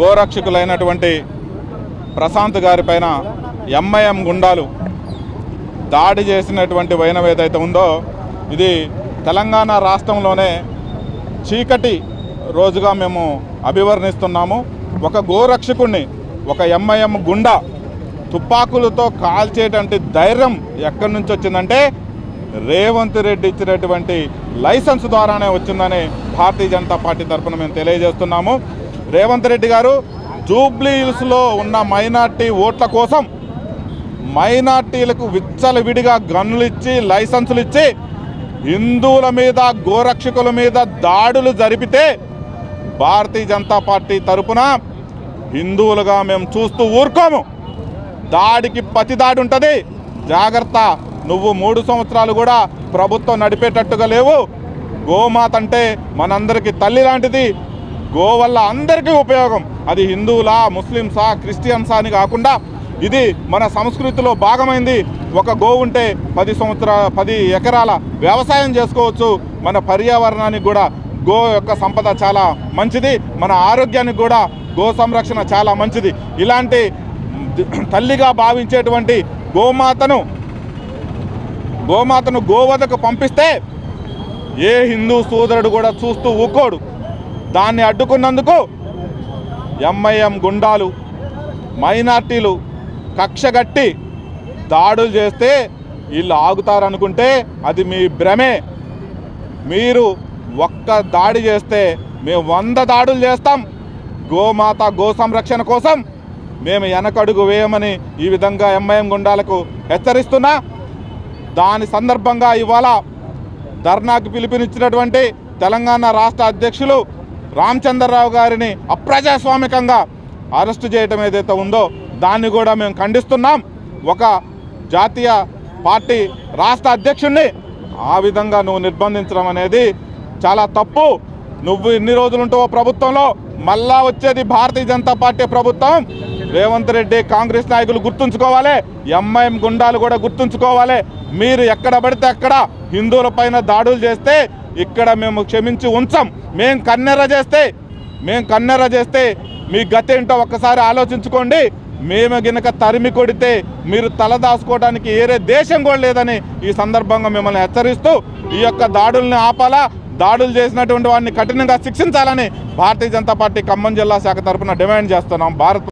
గోరక్షకులైనటువంటి ప్రశాంత్ గారి పైన ఎంఐఎం గుండాలు దాడి చేసినటువంటి వైనం ఏదైతే ఉందో ఇది తెలంగాణ రాష్ట్రంలోనే చీకటి రోజుగా మేము అభివర్ణిస్తున్నాము. ఒక గోరక్షకుణ్ణి ఒక ఎంఐఎం గుండా తుపాకులతో కాల్చేటువంటి ధైర్యం ఎక్కడి నుంచి వచ్చిందంటే రేవంత్ రెడ్డి ఇచ్చినటువంటి లైసెన్స్ ద్వారానే వచ్చిందని భారతీయ జనతా పార్టీ తరఫున మేము తెలియజేస్తున్నాము. రేవంత్ రెడ్డి గారు జూబ్లీ హిల్స్లో ఉన్న మైనార్టీ ఓట్ల కోసం మైనార్టీలకు విచ్చలవిడిగా గన్నులు ఇచ్చి లైసెన్సులు ఇచ్చి హిందువుల మీద గోరక్షకుల మీద దాడులు జరిపితే భారతీయ జనతా పార్టీ తరపున హిందువులుగా మేము చూస్తూ ఊరుకోము. దాడికి పతి దాడి ఉంటుంది. జాగ్రత్త నువ్వు మూడు సంవత్సరాలు కూడా ప్రభుత్వం నడిపేటట్టుగా లేవు. గోమాత అంటే మనందరికీ తల్లి లాంటిది. గో వల్ల అందరికీ ఉపయోగం. అది హిందువులా ముస్లింసా క్రిస్టియన్సా అని కాకుండా ఇది మన సంస్కృతిలో భాగమైంది. ఒక గో ఉంటే పది సంవత్సరాల పది ఎకరాల వ్యవసాయం చేసుకోవచ్చు. మన పర్యావరణానికి కూడా గో యొక్క సంపద చాలా మంచిది. మన ఆరోగ్యానికి కూడా గో సంరక్షణ చాలా మంచిది. ఇలాంటి తల్లిగా భావించేటువంటి గోమాతను గోమాతను గోవధకు పంపిస్తే ఏ హిందూ సోదరుడు కూడా చూస్తూ ఊకోడు. దాన్ని అడ్డుకున్నందుకు ఎంఐఎం గుండాలు మైనార్టీలు కక్షగట్టి దాడులు చేస్తే వీళ్ళు ఆగుతారనుకుంటే అది మీ భ్రమే. మీరు ఒక్క దాడి చేస్తే మేము వంద దాడులు చేస్తాం. గోమాత గో సంరక్షణ కోసం మేము వెనకడుగు వేయమని ఈ విధంగా ఎంఐఎం గుండాలకు హెచ్చరిస్తున్నా. దాని సందర్భంగా ఇవాళ ధర్నాకు పిలుపునిచ్చినటువంటి తెలంగాణ రాష్ట్ర అధ్యక్షులు రామచంద్రరావు గారిని అప్రజాస్వామికంగా అరెస్టు చేయటం ఏదైతే ఉందో దాన్ని కూడా మేము ఖండిస్తున్నాం. ఒక జాతీయ పార్టీ రాష్ట్ర అధ్యక్షుడిని ఆ విధంగా నువ్వు నిర్బంధించడం అనేది చాలా తప్పు. నువ్వు ఇన్ని రోజులు ఉంటావో ప్రభుత్వంలో మళ్ళా వచ్చేది భారతీయ జనతా పార్టీ ప్రభుత్వం. రేవంత్ రెడ్డి కాంగ్రెస్ నాయకులు గుర్తుంచుకోవాలి. ఎంఐఎం గుండాలు కూడా గుర్తుంచుకోవాలి. మీరు ఎక్కడ పడితే అక్కడ హిందువుల పైన దాడులు చేస్తే ఇక్కడ మేము క్షమించి ఉంచం. మేం కన్నెర చేస్తే మేం కన్నెర చేస్తే మీ గత ఏంటో ఒక్కసారి ఆలోచించుకోండి. మేము గినక తరిమి కొడితే మీరు తలదాచుకోవడానికి ఏరే దేశం కూడా లేదని ఈ సందర్భంగా మిమ్మల్ని హెచ్చరిస్తూ ఈ యొక్క దాడుల్ని ఆపాలా దాడులు చేసినటువంటి వాడిని కఠినంగా శిక్షించాలని భారతీయ జనతా పార్టీ ఖమ్మం జిల్లా శాఖ తరఫున డిమాండ్ చేస్తున్నాం. భారత్